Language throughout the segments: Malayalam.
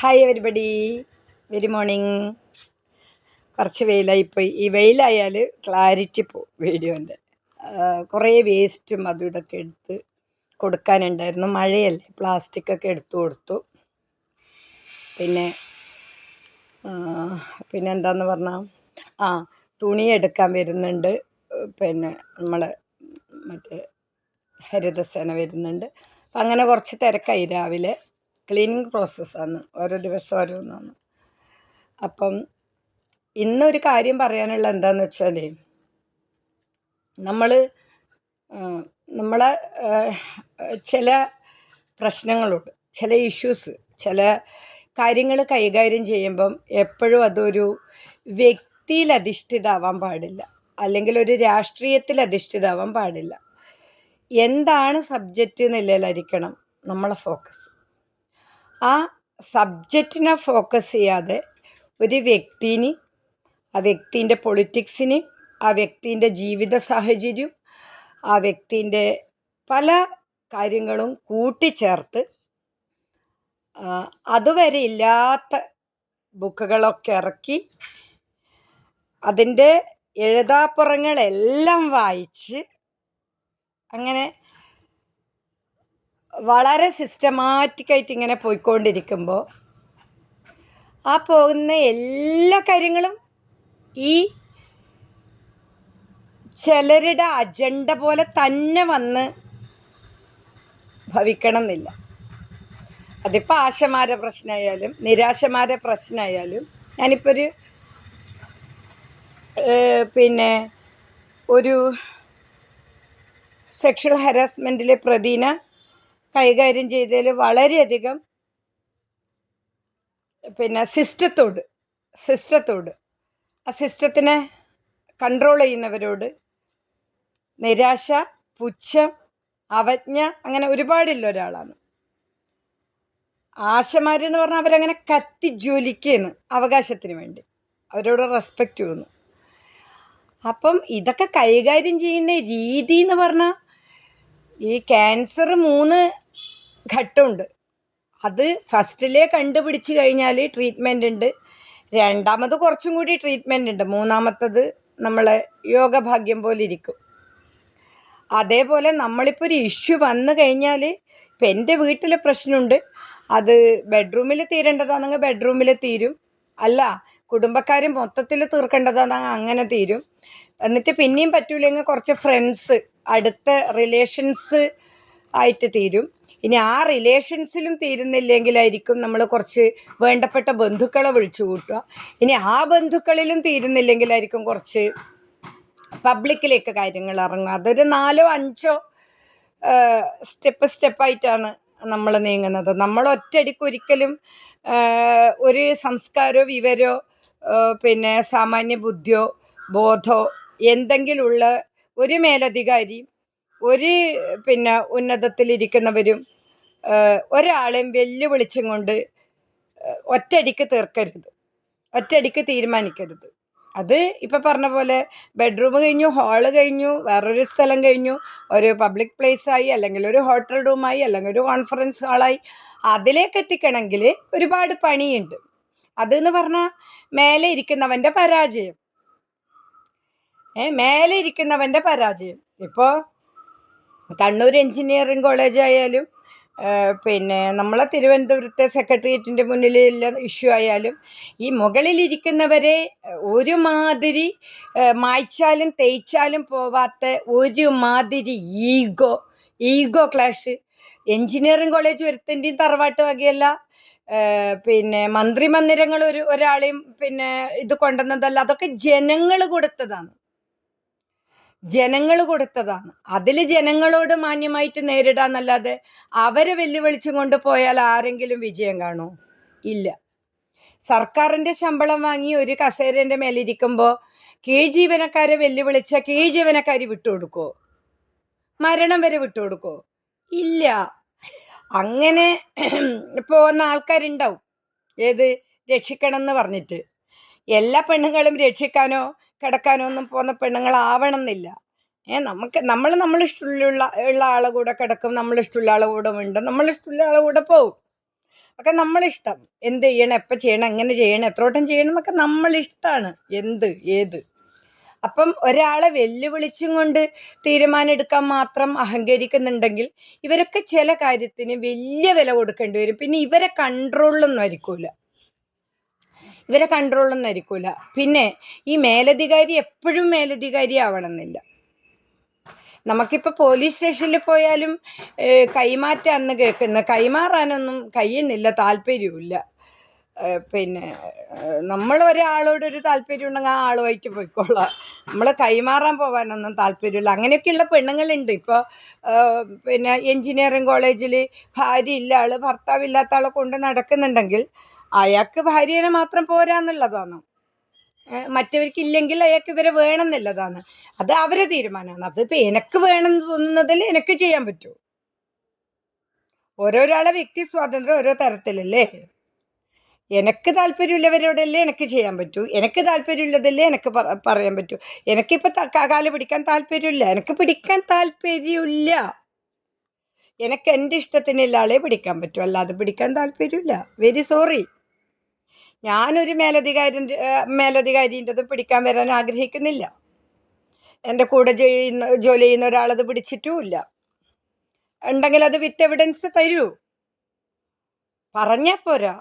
ഹായ് എവരിബഡി വെരി മോർണിംഗ് കുറച്ച് വെയിലായിപ്പോയി. ഈ വെയിലായാൽ ക്ലാരിറ്റി പോവും വീഡിയോന്റെ കുറേ വേസ്റ്റും അതും ഇതൊക്കെ എടുത്ത് കൊടുക്കാനുണ്ടായിരുന്നു. മഴയല്ലേ പ്ലാസ്റ്റിക് ഒക്കെ എടുത്തു കൊടുത്തു. പിന്നെ പിന്നെ എന്താന്ന് പറഞ്ഞാൽ ആ തുണി എടുക്കാൻ വരുന്നുണ്ട്. പിന്നെ നമ്മൾ മറ്റേ ഹരിതസേന വരുന്നുണ്ട്. അപ്പം അങ്ങനെ കുറച്ച് തിരക്കായി രാവിലെ. ക്ലീനിങ് പ്രോസസ്സാണ് ഓരോ ദിവസം ഓരോന്നാണ്. അപ്പം ഇന്നൊരു കാര്യം പറയാനുള്ള എന്താന്ന് വെച്ചാൽ നമ്മൾ നമ്മളെ ചില പ്രശ്നങ്ങളുണ്ട്. ചില ഇഷ്യൂസ് ചില കാര്യങ്ങൾ കൈകാര്യം ചെയ്യുമ്പം എപ്പോഴും അതൊരു വ്യക്തിയിൽ അധിഷ്ഠിതമാവാൻ പാടില്ല. അല്ലെങ്കിൽ ഒരു രാഷ്ട്രീയത്തിൽ അധിഷ്ഠിതമാവാൻ പാടില്ല. എന്താണ് സബ്ജക്റ്റ് നിലയിലായിരിക്കണം നമ്മളെ ഫോക്കസ്. ആ സബ്ജക്റ്റിനെ ഫോക്കസ് ചെയ്യാതെ ഒരു വ്യക്തിന് ആ വ്യക്തിന്റെ പൊളിറ്റിക്സിന് ആ വ്യക്തിന്റെ ജീവിത സാഹചര്യം ആ വ്യക്തിന്റെ പല കാര്യങ്ങളും കൂട്ടിച്ചേർത്ത് അതുവരെ ഇല്ലാത്ത ബുക്കുകളൊക്കെ ഇറക്കി അതിന്റെ എഴുതാപ്പുറങ്ങളെല്ലാം വായിച്ച് അങ്ങനെ വളരെ സിസ്റ്റമാറ്റിക്കായിട്ട് ഇങ്ങനെ പോയിക്കൊണ്ടിരിക്കുമ്പോൾ ആ പോകുന്ന എല്ലാ കാര്യങ്ങളും ഈ ചിലരുടെ അജണ്ട പോലെ തന്നെ വന്ന് ഭവിക്കണം എന്നില്ല അതിപ്പോൾ ആശമാരെ പ്രശ്നമായാലും നിരാശമാരെ പ്രശ്നമായാലും ഞാനിപ്പോൾ ഒരു പിന്നെ ഒരു സെക്ഷൽ ഹരാസ്മെന്റിലെ പ്രതിനെ കൈകാര്യം ചെയ്തതിൽ വളരെയധികം പിന്നെ സിസ്റ്റത്തോട് സിസ്റ്റത്തോട്. ആ സിസ്റ്റത്തിനെ കൺട്രോൾ ചെയ്യുന്നവരോട് നിരാശ പുച്ഛം അവജ്ഞ അങ്ങനെ ഒരുപാടില്ല ഒരാളാണ്. ആശമാരെന്ന് പറഞ്ഞാൽ അവരങ്ങനെ കത്തി ജ്വലിക്കുന്നു അവകാശത്തിന് വേണ്ടി. അവരോട് റെസ്പെക്റ്റ് തോന്നുന്നു അപ്പം ഇതൊക്കെ കൈകാര്യം ചെയ്യുന്ന രീതി എന്ന് പറഞ്ഞാൽ ഈ ക്യാൻസർ മൂന്ന് ഘട്ടമുണ്ട്. അത് ഫസ്റ്റിലേ കണ്ടുപിടിച്ച് കഴിഞ്ഞാൽ ട്രീറ്റ്മെന്റ് ഉണ്ട് രണ്ടാമത് കുറച്ചും കൂടി ട്രീറ്റ്മെന്റ് ഉണ്ട് മൂന്നാമത്തത് നമ്മളെ യോഗഭാഗ്യം പോലെ ഇരിക്കും. അതേപോലെ നമ്മളിപ്പോൾ ഒരു ഇഷ്യൂ വന്നു കഴിഞ്ഞാൽ ഇപ്പം എന്റെ വീട്ടിൽ പ്രശ്നമുണ്ട്. അത് ബെഡ്റൂമിൽ തീരേണ്ടതാണെങ്കിൽ ബെഡ്റൂമിൽ തീരും. അല്ല കുടുംബക്കാർ മൊത്തത്തിൽ തീർക്കേണ്ടതാണെങ്കിൽ അങ്ങനെ തീരും. എന്നിട്ട് പിന്നെയും പറ്റൂലെങ്കിൽ കുറച്ച് ഫ്രണ്ട്സ് അടുത്ത റിലേഷൻസ് ആയിട്ട് തീരും. ഇനി ആ റിലേഷൻസിലും തീരുന്നില്ലെങ്കിലായിരിക്കും നമ്മൾ കുറച്ച് വേണ്ടപ്പെട്ട ബന്ധുക്കളെ വിളിച്ചു കൂട്ടുക. ഇനി ആ ബന്ധുക്കളിലും തീരുന്നില്ലെങ്കിലായിരിക്കും കുറച്ച് പബ്ലിക്കിലേക്ക് കാര്യങ്ങൾ ഇറങ്ങുക. അതൊരു നാലോ അഞ്ചോ സ്റ്റെപ്പ് സ്റ്റെപ്പായിട്ടാണ് നമ്മൾ നീങ്ങുന്നത്. നമ്മൾ ഒറ്റയടിക്ക് ഒരിക്കലും ഒരു സംസ്കാരമോ വിവരോ പിന്നെ സാമാന്യ ബുദ്ധിയോ ബോധോ എന്തെങ്കിലുള്ള ഒരു മേലധികാരി ഒരു പിന്നെ ഉന്നതത്തിലിരിക്കുന്നവരും ഒരാളെയും വെല്ലുവിളിച്ചും കൊണ്ട് ഒറ്റയടിക്ക് തീർക്കരുത്. ഒറ്റയടിക്ക് തീരുമാനിക്കരുത്. അത് ഇപ്പം പറഞ്ഞ പോലെ ബെഡ്റൂം കഴിഞ്ഞു ഹാൾ കഴിഞ്ഞു വേറൊരു സ്ഥലം കഴിഞ്ഞു ഒരു പബ്ലിക് പ്ലേസ് ആയി അല്ലെങ്കിൽ ഒരു ഹോട്ടൽ റൂമായി അല്ലെങ്കിൽ ഒരു കോൺഫറൻസ് ഹാളായി അതിലേക്ക് എത്തിക്കണമെങ്കിൽ ഒരുപാട് പണിയുണ്ട്. അതെന്ന് പറഞ്ഞാൽ മേലെ ഇരിക്കുന്നവന്റെ പരാജയം. ഏ മേലെ ഇരിക്കുന്നവന്റെ പരാജയം. ഇപ്പോൾ കണ്ണൂർ എഞ്ചിനീയറിംഗ് കോളേജ് ആയാലും പിന്നെ നമ്മളെ തിരുവനന്തപുരത്തെ സെക്രട്ടേറിയറ്റിന്റെ മുന്നിലുള്ള ഇഷ്യൂ ആയാലും ഈ മുകളിലിരിക്കുന്നവരെ ഒരുമാതിരി മായ്ച്ചാലും തേച്ചാലും പോവാത്ത ഒരുമാതിരി ego ego clash. Engineering college ഒരുത്തിന്റെയും തറവാട്ട് വകയല്ല. പിന്നെ മന്ത്രി മന്ദിരങ്ങൾ ഒരു ഒരാളെയും പിന്നെ ഇത് കൊണ്ടുവന്നതല്ല. അതൊക്കെ ജനങ്ങൾ കൊടുത്തതാണ്. ജനങ്ങൾ കൊടുത്തതാണ്. അതിൽ ജനങ്ങളോട് മാന്യമായിട്ട് നേരിടാന്നല്ലാതെ അവരെ വെല്ലുവിളിച്ചും കൊണ്ട് പോയാൽ ആരെങ്കിലും വിജയം കാണൂ ഇല്ല. സർക്കാരിന്റെ ശമ്പളം വാങ്ങി ഒരു കസേരന്റെ മേലിരിക്കുമ്പോൾ കീഴ് ജീവനക്കാരെ വെല്ലുവിളിച്ച കീഴ് ജീവനക്കാർ വിട്ടുകൊടുക്കുമോ മരണം വരെ വിട്ടുകൊടുക്കുമോ ഇല്ല. അങ്ങനെ പോകുന്ന ആൾക്കാരുണ്ടാവും. ഏത്? രക്ഷിക്കണം എന്ന് പറഞ്ഞിട്ട്. എല്ലാ പെണ്ണുങ്ങളും രക്ഷിക്കാനോ കിടക്കാനോ ഒന്നും പോകുന്ന പെണ്ണുങ്ങളാവണം എന്നില്ല ഏ നമുക്ക് നമ്മൾ നമ്മളിഷ്ടമുള്ള ഉള്ള ആളെ കൂടെ കിടക്കും നമ്മളിഷ്ടമുള്ള ആളെ കൂടെ ഉണ്ട് നമ്മളിഷ്ടമുള്ള ആളെ കൂടെ പോവും. ഒക്കെ നമ്മളിഷ്ടം. എന്ത് ചെയ്യണം എപ്പോൾ ചെയ്യണം എങ്ങനെ ചെയ്യണം എത്രോട്ടം ചെയ്യണം എന്നൊക്കെ നമ്മളിഷ്ടമാണ് എന്ത് ഏത്. അപ്പം ഒരാളെ വെല്ലുവിളിച്ചും കൊണ്ട് തീരുമാനമെടുക്കാൻ മാത്രം അഹങ്കരിക്കുന്നുണ്ടെങ്കിൽ ഇവരൊക്കെ ചില കാര്യത്തിന് വലിയ വില കൊടുക്കേണ്ടി വരും. പിന്നെ ഇവരെ കൺട്രോളിലൊന്നും ആയിരിക്കൂല. ഇവരെ കൺട്രോൾ ഒന്നും ആയിരിക്കൂല. പിന്നെ ഈ മേലധികാരി എപ്പോഴും മേലധികാരി ആവണമെന്നില്ല നമുക്കിപ്പോൾ പോലീസ് സ്റ്റേഷനിൽ പോയാലും കൈമാറ്റാന്ന് കേൾക്കുന്ന കൈമാറാനൊന്നും കഴിയുന്നില്ല താല്പര്യമില്ല പിന്നെ നമ്മൾ ഒരാളോടൊരു താല്പര്യം ഉണ്ടെങ്കിൽ ആ ആളുമായിട്ട് പോയിക്കോളാം. നമ്മൾ കൈമാറാൻ പോകാനൊന്നും താല്പര്യമില്ല. അങ്ങനെയൊക്കെയുള്ള പെണ്ണുങ്ങളുണ്ട്. ഇപ്പോൾ പിന്നെ എൻജിനീയറിങ് കോളേജിൽ ഭാര്യ ഇല്ല ആൾ ഭർത്താവില്ലാത്ത ആളെ കൊണ്ട് നടക്കുന്നുണ്ടെങ്കിൽ അയാൾക്ക് ഭാര്യനെ മാത്രം പോരാന്നുള്ളതാണ്. മറ്റവർക്ക് ഇല്ലെങ്കിൽ അയാൾക്ക് ഇവരെ വേണമെന്നുള്ളതാണ്. അത് അവരെ തീരുമാനമാണ്. അതിപ്പോൾ എനക്ക് വേണമെന്ന് തോന്നുന്നതിൽ എനിക്ക് ചെയ്യാൻ പറ്റൂ. ഓരോരാളെ വ്യക്തി സ്വാതന്ത്ര്യം ഓരോ തരത്തിലല്ലേ? എനിക്ക് താല്പര്യമുള്ളവരോടല്ലേ എനിക്ക് ചെയ്യാൻ പറ്റൂ? എനിക്ക് താല്പര്യമുള്ളതല്ലേ എനിക്ക് പറയാൻ പറ്റൂ? എനിക്കിപ്പോൾ കാൽ പിടിക്കാൻ താല്പര്യമില്ല. എനിക്ക് പിടിക്കാൻ താല്പര്യമില്ല. എനിക്ക് എന്റെ ഇഷ്ടത്തിനുള്ള ആളെ പിടിക്കാൻ പറ്റൂ. അല്ലാതെ പിടിക്കാൻ താല്പര്യമില്ല. വെരി സോറി ഞാനൊരു മേലധികാരി മേലധികാരിന്റെത് പിടിക്കാൻ വരാൻ ആഗ്രഹിക്കുന്നില്ല. എന്റെ കൂടെ ചെയ്യുന്ന ജോലി ചെയ്യുന്ന ഒരാളത് പിടിച്ചിട്ടുമില്ല. ഉണ്ടെങ്കിൽ അത് വിത്ത് എവിഡൻസ് തരൂ. പറഞ്ഞാൽ പോരാ.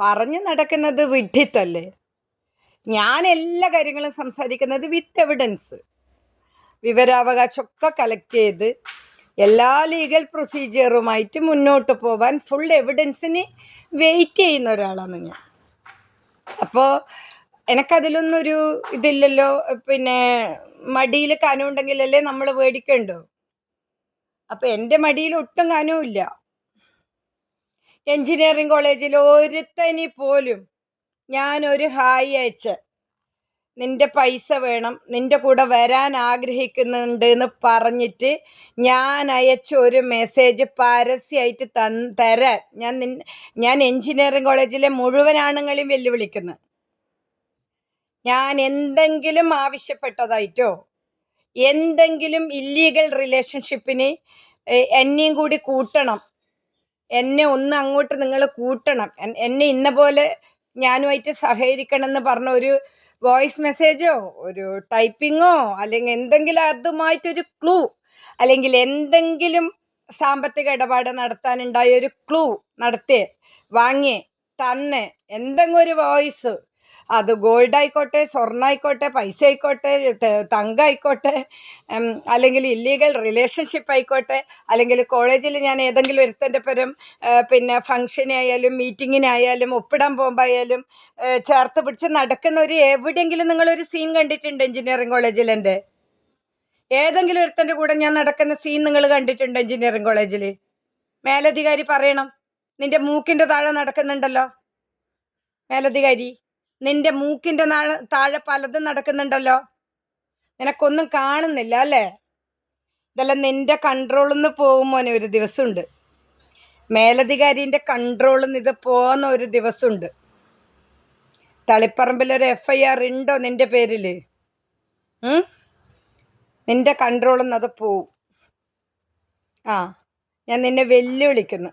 പറഞ്ഞു നടക്കുന്നത് വിഡ്ഢിത്തല്ലേ? ഞാൻ എല്ലാ കാര്യങ്ങളും സംസാരിക്കുന്നത് വിത്ത് എവിഡൻസ്. വിവരാവകാശമൊക്കെ കളക്ട് ചെയ്ത് എല്ലാ ലീഗൽ പ്രൊസീജിയറുമായിട്ട് മുന്നോട്ട് പോവാൻ ഫുൾ എവിഡൻസിന് വെയിറ്റ് ചെയ്യുന്ന ഒരാളാണ് ഞാൻ. അപ്പോൾ എനിക്കതിലൊന്നൊരു ഇതില്ലല്ലോ പിന്നെ മടിയിൽ കനമുണ്ടെങ്കിലല്ലേ നമ്മൾ മേടിക്കണ്ടോ അപ്പോൾ എന്റെ മടിയിൽ ഒട്ടും കനവുമില്ല. എഞ്ചിനീയറിംഗ് കോളേജിൽ ഒരുത്തനി പോലും ഞാനൊരു ഹായ് അയച്ച് നിന്റെ പൈസ വേണം നിന്റെ കൂടെ വരാൻ ആഗ്രഹിക്കുന്നുണ്ട് എന്ന് പറഞ്ഞിട്ട് ഞാൻ അയച്ച ഒരു മെസ്സേജ് പരസ്യമായിട്ട് തൻ തരാൻ. ഞാൻ നിൻ ഞാൻ എൻജിനീയറിംഗ് കോളേജിലെ മുഴുവൻ ആണുങ്ങളെയും വെല്ലുവിളിക്കുന്നു. ഞാൻ എന്തെങ്കിലും ആവശ്യപ്പെട്ടതായിട്ടോ എന്തെങ്കിലും ഇല്ലീഗൽ റിലേഷൻഷിപ്പിന് എന്നെയും കൂടി കൂട്ടണം. എന്നെ ഒന്ന് അങ്ങോട്ട് നിങ്ങൾ കൂട്ടണം. എന്നെ ഇന്ന പോലെ ഞാനുമായിട്ട് സഹകരിക്കണം എന്ന് പറഞ്ഞ ഒരു വോയിസ് മെസ്സേജോ ഒരു ടൈപ്പിങ്ങോ അല്ലെങ്കിൽ എന്തെങ്കിലും അതുമായിട്ടൊരു ക്ലൂ അല്ലെങ്കിൽ എന്തെങ്കിലും സാമ്പത്തിക ഇടപാട് നടത്താനുണ്ടായ ഒരു ക്ലൂ നടത്തി വാങ്ങി തന്നെ എന്തെങ്കിലും ഒരു വോയിസ് അത് ഗോൾഡ് ആയിക്കോട്ടെ സ്വർണ ആയിക്കോട്ടെ പൈസ ആയിക്കോട്ടെ തങ്കായിക്കോട്ടെ തങ്കം അല്ലെങ്കിൽ ഇല്ലീഗൽ റിലേഷൻഷിപ്പ് ആയിക്കോട്ടെ അല്ലെങ്കിൽ കോളേജിൽ ഞാൻ ഏതെങ്കിലും ഒരുത്തന്റെ പരം പിന്നെ ഫംഗ്ഷനായാലും മീറ്റിങ്ങിനായാലും ഒപ്പിടാൻ പോകുമ്പോയാലും ആ, ചേർത്ത് പിടിച്ച് നടക്കുന്ന ഒരു എവിടെയെങ്കിലും നിങ്ങളൊരു സീൻ കണ്ടിട്ടുണ്ട് എഞ്ചിനീയറിംഗ് കോളേജിൽ എന്റെ? ഏതെങ്കിലും ഒരുത്തന്റെ കൂടെ ഞാൻ നടക്കുന്ന സീൻ നിങ്ങൾ കണ്ടിട്ടുണ്ട് എഞ്ചിനീയറിംഗ് കോളേജിൽ മേലധികാരി പറയണം നിന്റെ മൂക്കിന്റെ താഴെ നടക്കുന്നുണ്ടല്ലോ? മേലധികാരി നിന്റെ മൂക്കിന്റെ താഴെ പലതും നടക്കുന്നുണ്ടല്ലോ. നിനക്കൊന്നും കാണുന്നില്ല അല്ലേ? ഇതെല്ലാം നിന്റെ കൺട്രോളിൽ നിന്ന് പോകും ഒരു ദിവസമുണ്ട്. മേലധികാരിന്റെ കൺട്രോളിൽ നിന്ന് ഇത് പോകുന്ന ഒരു ദിവസമുണ്ട്. തളിപ്പറമ്പിൽ ഒരു എഫ് ഐ ആർ ഉണ്ടോ നിന്റെ പേരിൽ? നിന്റെ കൺട്രോളിൽ നിന്ന് അത് പോവും. ആ ഞാൻ നിന്നെ വെല്ലുവിളിക്കുന്നു.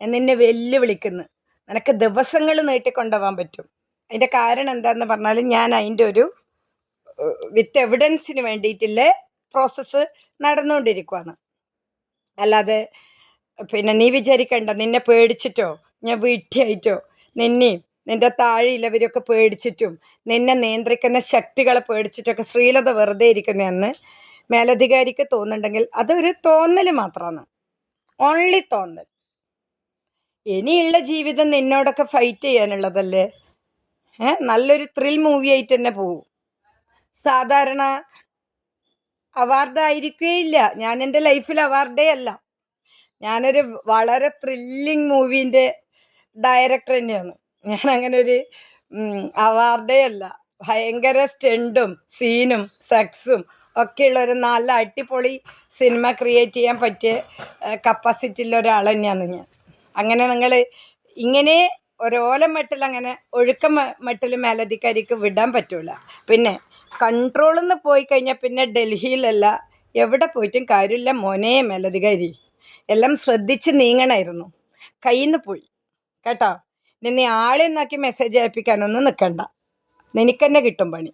ഞാൻ നിന്നെ വെല്ലുവിളിക്കുന്നു. നിനക്ക് ദിവസങ്ങൾ നീട്ടിക്കൊണ്ടുപോകാൻ പറ്റും. അതിന്റെ കാരണം എന്താന്ന് പറഞ്ഞാൽ ഞാൻ അതിന്റെ ഒരു വിത്ത് എവിഡൻസിന് വേണ്ടിയിട്ടുള്ള പ്രോസസ്സ് നടന്നുകൊണ്ടിരിക്കുവാണ്. അല്ലാതെ പിന്നെ നീ വിചാരിക്കണ്ട നിന്നെ പേടിച്ചിട്ടോ ഞാൻ വീട്ടിയായിട്ടോ നിന്നെയും നിന്റെ താഴെയുള്ളവരൊക്കെ പേടിച്ചിട്ടും നിന്നെ നിയന്ത്രിക്കുന്ന ശക്തികളെ പേടിച്ചിട്ടൊക്കെ ശ്രീലത വെറുതെ ഇരിക്കുന്നതെന്ന് മേലധികാരിക്ക് തോന്നുന്നുണ്ടെങ്കിൽ അതൊരു തോന്നൽ മാത്രമാണ് ഓൺലി തോന്നൽ. ഇനിയുള്ള ജീവിതം നിന്നോടൊക്കെ ഫൈറ്റ് ചെയ്യാനുള്ളതല്ലേ? നല്ലൊരു ത്രിൽ മൂവി ആയിട്ട് തന്നെ പോകും സാധാരണ അവാർഡ് ആയിരിക്കുകയില്ല ഞാൻ എന്റെ ലൈഫിൽ അവാർഡേ അല്ല. ഞാനൊരു വളരെ ത്രില്ലിങ് മൂവീന്റെ ഡയറക്ടർ തന്നെയാണ്. ഞാൻ അങ്ങനെ ഒരു അവാർഡേ അല്ല. ഭയങ്കര സ്റ്റണ്ടും സീനും സെക്സും ഒക്കെയുള്ള ഒരു നല്ല അടിപൊളി സിനിമ ക്രിയേറ്റ് ചെയ്യാൻ പറ്റിയ കപ്പാസിറ്റി ഉള്ള ഒരാൾ തന്നെയാണ് ഞാൻ. അങ്ങനെ നിങ്ങൾ ഇങ്ങനെ ഒരോലം മെട്ടിൽ അങ്ങനെ ഒഴുക്ക മെട്ടിൽ മേലധികാരിക്ക് വിടാൻ പറ്റൂല. പിന്നെ കൺട്രോളിൽ നിന്ന് പോയി കഴിഞ്ഞാൽ പിന്നെ ഡൽഹിയിലല്ല എവിടെ പോയിട്ടും കാര്യമില്ല മോനെ മേലധികാരി. എല്ലാം ശ്രദ്ധിച്ച് നീങ്ങണമായിരുന്നു കയ്യിൽ നിന്ന് പോയി. കേട്ടോ? നിന്നെ ആളെ നോക്കി മെസ്സേജ് അയപ്പിക്കാനൊന്നും നിൽക്കണ്ട നിനക്ക് തന്നെ കിട്ടും പണി.